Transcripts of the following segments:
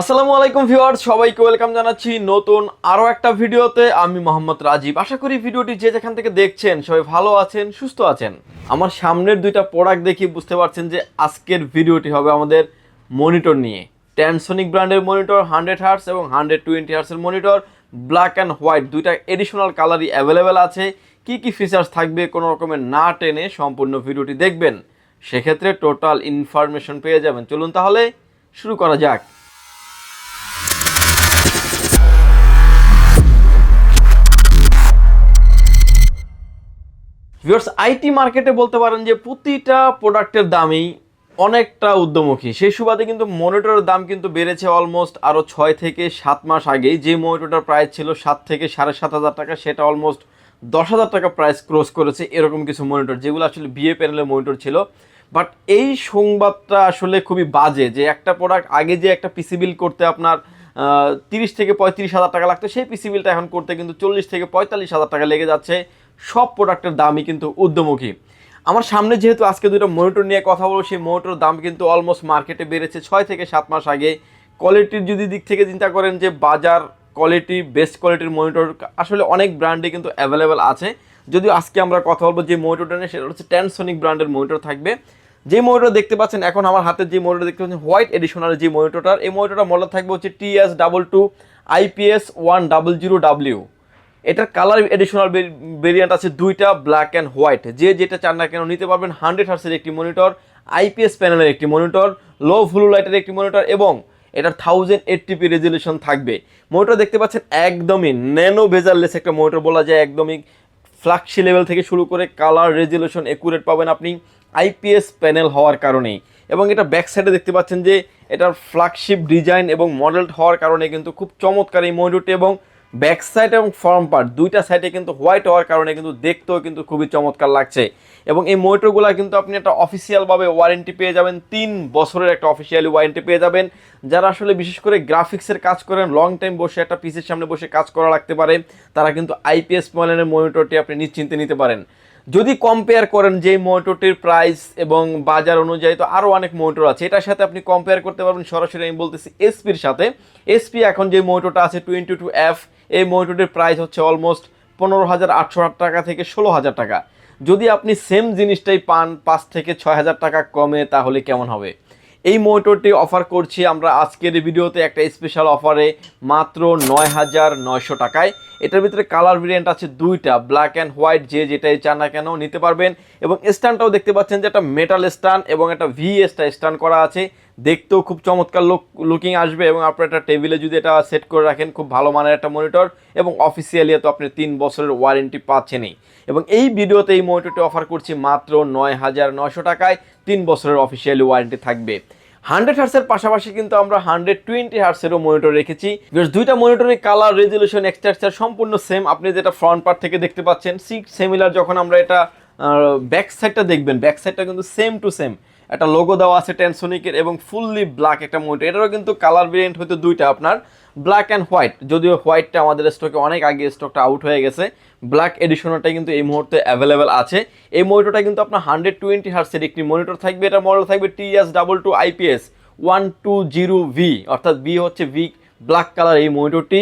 আসসালামু আলাইকুম ভিউয়ার্স, সবাইকে ওয়েলকাম জানাচ্ছি নতুন আরও একটা ভিডিওতে। আমি মোহাম্মদ রাজীব। আশা করি ভিডিওটি যে যেখান থেকে দেখছেন সবাই ভালো আছেন, সুস্থ আছেন। আমার সামনের দুইটা প্রোডাক্ট দেখি বুঝতে পারছেন যে আজকের ভিডিওটি হবে আমাদের মনিটর নিয়ে। ট্যানসনিক ব্র্যান্ডের মনিটর হান্ড্রেড হার্টস এবং হান্ড্রেড টোয়েন্টি হার্টসের মনিটর ব্ল্যাক অ্যান্ড হোয়াইট দুইটা এডিশনাল কালারই অ্যাভেলেবেল আছে। কি কি ফিচার্স থাকবে কোনো রকমের না টেনে সম্পূর্ণ ভিডিওটি দেখবেন। সেক্ষেত্রে টোটাল ইনফরমেশন পেয়ে যাবেন। চলুন তাহলে শুরু করা যাক। ভিউয়ার্স আইটি মার্কেটে বলতে পারেন যে প্রতিটা প্রোডাক্টের দামই অনেকটা উদ্যমুখী। সেই সুবাদে কিন্তু মনিটরের দাম কিন্তু বেড়েছে অলমোস্ট আরও ছয় থেকে সাত মাস আগেই। যে মনিটরটার প্রাইস ছিল সাত থেকে সাড়ে সাত হাজার টাকা, সেটা অলমোস্ট দশ হাজার টাকা প্রাইস ক্রস করেছে এরকম কিছু মনিটর যেগুলো আসলে বিএ প্যানেলের মনিটর ছিল। বাট এই সংবাদটা আসলে খুবই বাজে যে একটা প্রোডাক্ট আগে যে একটা পিসি বিল করতে আপনার তিরিশ থেকে পঁয়ত্রিশ হাজার টাকা লাগতো, সেই পিসি বিলটা এখন করতে কিন্তু চল্লিশ থেকে পঁয়তাল্লিশ হাজার টাকা লেগে যাচ্ছে। সব প্রোডাক্টের দামই কিন্তু ঊর্ধ্বমুখী। আমার সামনে যেহেতু আজকে দুটো মনিটর নিয়ে কথা বলব, সেই মনিটরের দাম কিন্তু অলমোস্ট মার্কেটে বেড়েছে ছয় থেকে সাত মাস আগে। কোয়ালিটির যদি দিক থেকে চিন্তা করেন যে বাজার কোয়ালিটি বেস্ট কোয়ালিটির মনিটর আসলে অনেক ব্র্যান্ডে কিন্তু অ্যাভেলেবেল আছে। যদিও আজকে আমরা কথা বলব যে মনিটরটা নিয়ে, সেটা হচ্ছে ট্যানসনিক ব্র্যান্ডের মনিটর থাকবে। যে মনিটর দেখতে পাচ্ছেন, এখন আমার হাতে যে মনিটর দেখতে পাচ্ছেন হোয়াইট এডিশনাল যে মনিটরটার এই মনিটরটা মডেল থাকবে হচ্ছে TS double two IPS one double zero W এটার কালার এডিশনাল ভেরিয়েন্ট আছে দুইটা ব্ল্যাক অ্যান্ড হোয়াইট যে যেটা চান না কেন নিতে পারবেন হান্ড্রেড হার্সের একটি মনিটর আইপিএস প্যানেলের একটি মনিটর লো ব্লু লাইটের একটি মনিটর এবং এটার থাউজেন্ড এইটটিপি রেজলিউশন থাকবে। মনিটর দেখতে পাচ্ছেন একদমই ন্যানো ভেজারলেস একটা মনিটর বলা যায়, একদমই ফ্লাক্সি লেভেল থেকে শুরু করে কালার রেজলিউশন একুরেট পাবেন আপনি আইপিএস প্যানেল হওয়ার কারণেই। এবং এটা ব্যাক সাইডে দেখতে পাচ্ছেন যে এটার ফ্ল্যাগশিপ ডিজাইন এবং মডেল হওয়ার কারণে কিন্তু খুব চমৎকার এই মনিটরটি এবং ব্যাক সাইড এবং ফর্ম পার্ট, দুইটা সাইডে কিন্তু হোয়াইট হওয়ার কারণে কিন্তু দেখতেও কিন্তু খুবই চমৎকার লাগছে। এবং এই মনিটরগুলো কিন্তু আপনি একটা অফিসিয়ালভাবে ওয়ারেন্টি পেয়ে যাবেন, তিন বছরের একটা অফিসিয়ালি ওয়ারেন্টি পেয়ে যাবেন। যারা আসলে বিশেষ করে গ্রাফিক্সের কাজ করেন লং টাইম বসে একটা পিসের সামনে বসে কাজ করা লাগতে পারে, তারা কিন্তু আইপিএস মডেলের মনিটরটি আপনি নিশ্চিন্তে নিতে পারেন। যদি কম্পেয়ার করেন যে মনিটরটির প্রাইস এবং বাজার অনুযায়ী তো আরও অনেক মনিটর আছে, এটার সাথে আপনি কম্পেয়ার করতে পারবেন। সরাসরি আমি বলতেছি এসপির সাথে। এসপি এখন যে মনিটরটা আছে টোয়েন্টি টু এফ এই মনিটরটির প্রাইস হচ্ছে অলমোস্ট পনেরো হাজার আটশো টাকা থেকে ষোলো হাজার টাকা। যদি আপনি সেম জিনিসটাই পান, পাঁচ থেকে ছয় হাজার টাকা কমে, তাহলে কেমন হবে? এই মনিটরটি অফার করছি আমরা আজকের ভিডিওতে একটা স্পেশাল অফারে মাত্র নয় হাজার নয়শো টাকায়। এটার ভিতরে কালার ভেরিয়েন্ট আছে দুইটা ব্ল্যাক অ্যান্ড হোয়াইট যে যেটাই চান না কেন নিতে পারবেন। এবং স্ট্যান্ডটাও দেখতে পাচ্ছেন যে একটা মেটাল স্ট্যান্ড এবং একটা ভিএসটা স্ট্যান্ড করা আছে। দেখতেও খুব চমৎকার লুক লুকিং আসবে এবং আপনার একটা টেবিলে যদি এটা সেট করে রাখেন, খুব ভালো মানের একটা মনিটর এবং অফিসিয়ালি তো আপনি তিন বছরের ওয়ারেন্টি পাচ্ছেনই। এবং এই ভিডিওতে এই মনিটরটি অফার করছি মাত্র নয় হাজার নয়শো টাকায়, তিন বছরের অফিসিয়ালি ওয়ারেন্টি থাকবে। হান্ড্রেড হার্সের পাশাপাশি কিন্তু আমরা হান্ড্রেড টোয়েন্টি হার্সেরও মনিটর রেখেছি। বেশ দুইটা মনিটরের কালার রেজলিউশন এক্সট্রাকচার সম্পূর্ণ সেম আপনি যেটা ফ্রন্ট পার্ট থেকে দেখতে পাচ্ছেন সিট সেমিলার যখন আমরা এটা ব্যাক সাইডটা দেখবেন ব্যাক সাইডটা কিন্তু সেম টু সেম একটা লোগো দেওয়া আছে টেনসোনিকের এবং ফুললি ব্ল্যাক একটা মনিটর এটারও কিন্তু কালার ভেরিয়েন্ট হয়তো দুইটা আপনার। ব্ল্যাক অ্যান্ড হোয়াইট যদিও হোয়াইটটা আমাদের স্টকে অনেক আগে স্টকটা আউট হয়ে গেছে। ব্ল্যাক এডিশনটা কিন্তু এই মুহূর্তে অ্যাভেলেবেল আছে। এই মনিটরটা কিন্তু আপনার হান্ড্রেড টোয়েন্টি হার্সের একটি মনিটর থাকবে। এটা মডেল থাকবে TS double two IPS one two zero V অর্থাৎ ভি হচ্ছে ভি ব্ল্যাক কালার এই মনিটরটি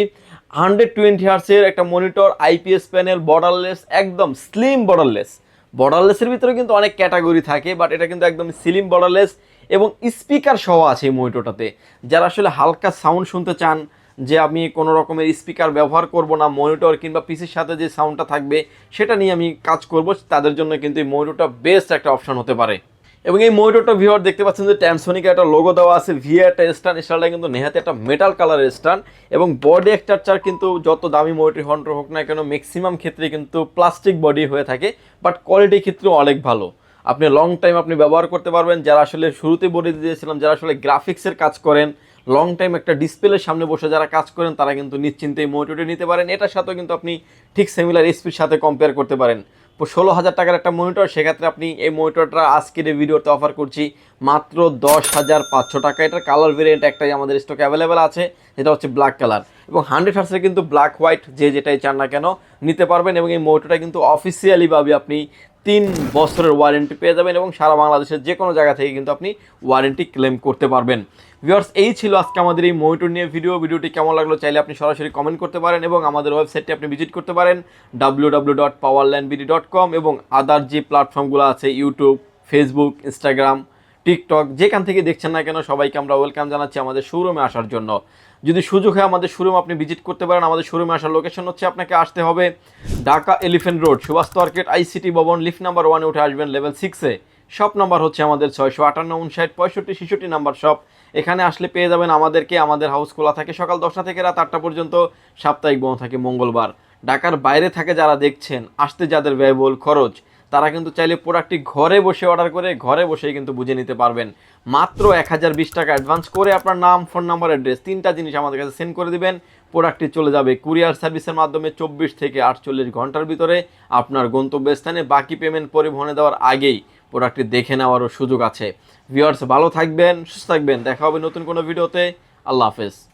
হান্ড্রেড টোয়েন্টি হার্সের একটা মনিটর আইপিএস প্যানেল বর্ডারলেস একদম স্লিম বর্ডারলেস বর্ডারলেসের ভিতরে কিন্তু অনেক ক্যাটাগরি থাকে বাট এটা কিন্তু একদম সিলিম বর্ডারলেস এবং স্পিকার সহ আছে এই মনিটরটাতে। যারা আসলে হালকা সাউন্ড শুনতে চান, যে আমি কোনো রকমের স্পিকার ব্যবহার করব না মনিটর কিংবা পিসির সাথে যে সাউন্ডটা থাকবে, সেটা নিয়ে আমি কাজ করব, তাদের জন্য কিন্তু এই মনিটরটা বেস্ট একটা অপশন হতে পারে। এবং এই মনিটরটা ভিওর দেখতে পাচ্ছেন যে ট্যানসোনিকে একটা লোগো দেওয়া আছে ভিআর একটা স্ট্যান্ড স্টাইলটা কিন্তু নেহাতে একটা মেটাল কালারের স্ট্যান্ড এবং বডি স্ট্রাকচার কিন্তু যত দামি মনিটর হন্টর হোক না কেন ম্যাক্সিমাম ক্ষেত্রে কিন্তু প্লাস্টিক বডি হয়ে থাকে বাট কোয়ালিটি ক্ষেত্রেও অনেক ভালো। আপনি লং টাইম আপনি ব্যবহার করতে পারবেন, যারা আসলে শুরুতে বডি দিয়েছিলাম যারা আসলে গ্রাফিক্সের কাজ করেন লং টাইম একটা ডিসপ্লের সামনে বসে যারা কাজ করেন, তারা কিন্তু নিশ্চিন্তে এই মনিটরটি নিতে পারেন। এটার সাথেও কিন্তু আপনি ঠিক সিমিলার এসপির সাথে কম্পেয়ার করতে পারেন। ষোলো হাজার টাকার একটা মনিটর সেক্ষেত্রে আপনি এই মনিটরটা আজকের এই ভিডিওতে অফার করছি মাত্র দশ হাজার পাঁচশো টাকা। এটার কালার ভেরিয়েন্ট একটাই আমাদের স্টক অ্যাভেলেবেল আছে, যেটা হচ্ছে ব্ল্যাক কালার এবং হান্ড্রেড হার্সের কিন্তু ব্ল্যাক হোয়াইট যে যেটাই চান না কেন, নিতে পারবেন এবং এই মোটরটা কিন্তু অফিসিয়ালিভাবে আপনি তিন বছরের ওয়ারেন্টি পেয়ে যাবেন এবং সারা বাংলাদেশের যে কোনো জায়গা থেকে কিন্তু আপনি ওয়ারেন্টি ক্লেম করতে পারবেন। ভিউয়ার্স এই ছিল আজকে আমাদের এই মনিটর নিয়ে ভিডিও ভিডিওটি কেমন লাগল চাইলে আপনি সরাসরি কমেন্ট করতে পারেন এবং আমাদের ওয়েবসাইটটি আপনি ভিজিট করতে পারেন ডাব্লিউ ডট ডট কম এবং আদার যে প্ল্যাটফর্মগুলো আছে ইউটিউব ফেসবুক ইনস্টাগ্রাম টিকটক যেখান থেকে দেখছেন না কেন সবাইকে আমরা ওয়েলকাম জানাচ্ছি আমাদের শোরুমে আসার জন্য। যদি সুযোগ হয় আমাদের শোরুম আপনি ভিজিট করতে পারেন। আমাদের শোরুমে আসার লোকেশন হচ্ছে আপনাকে আসতে হবে Dhaka elephant road Subhash market ICT ভবন লিফট নাম্বার ওয়ানে উঠে আসবেন লেভেল সিক্সে শপ নাম্বার হচ্ছে আমাদের ছয়শো আটান্ন, উনষাট, পঁয়ষট্টি, ছেষট্টি নাম্বার শপ এখানে আসলে পেয়ে যাবেন আমাদেরকে, আমাদের হাউস খোলা থাকে সকাল দশটা থেকে রাত আটটা পর্যন্ত, সাপ্তাহিক বন্ধ থাকে মঙ্গলবার। ঢাকার বাইরে থাকে যারা দেখছেন, আসতে যাদের ব্যয়বহুল খরচ। তারা কিন্তু চাইলে প্রোডাক্টটি ঘরে বসে অর্ডার করে ঘরে বসেই কিন্তু বুঝে নিতে পারবেন। মাত্র এক হাজার বিশ টাকা অ্যাডভান্স করে আপনার নাম ফোন নাম্বার অ্যাড্রেস তিনটা জিনিস আমাদের কাছে সেন্ড করে দিবেন। প্রোডাক্টটি চলে যাবে কুরিয়ার সার্ভিসের মাধ্যমে চব্বিশ থেকে আটচল্লিশ ঘণ্টার ভিতরে আপনার গন্তব্যস্থানে। বাকি পেমেন্ট পরিবহনে দেওয়ার আগেই প্রোডাক্টটি দেখে নেওয়ারও সুযোগ আছে। ভিউয়ার্স ভালো থাকবেন, সুস্থ থাকবেন। দেখা হবে নতুন কোনো ভিডিওতে আল্লাহ হাফেজ।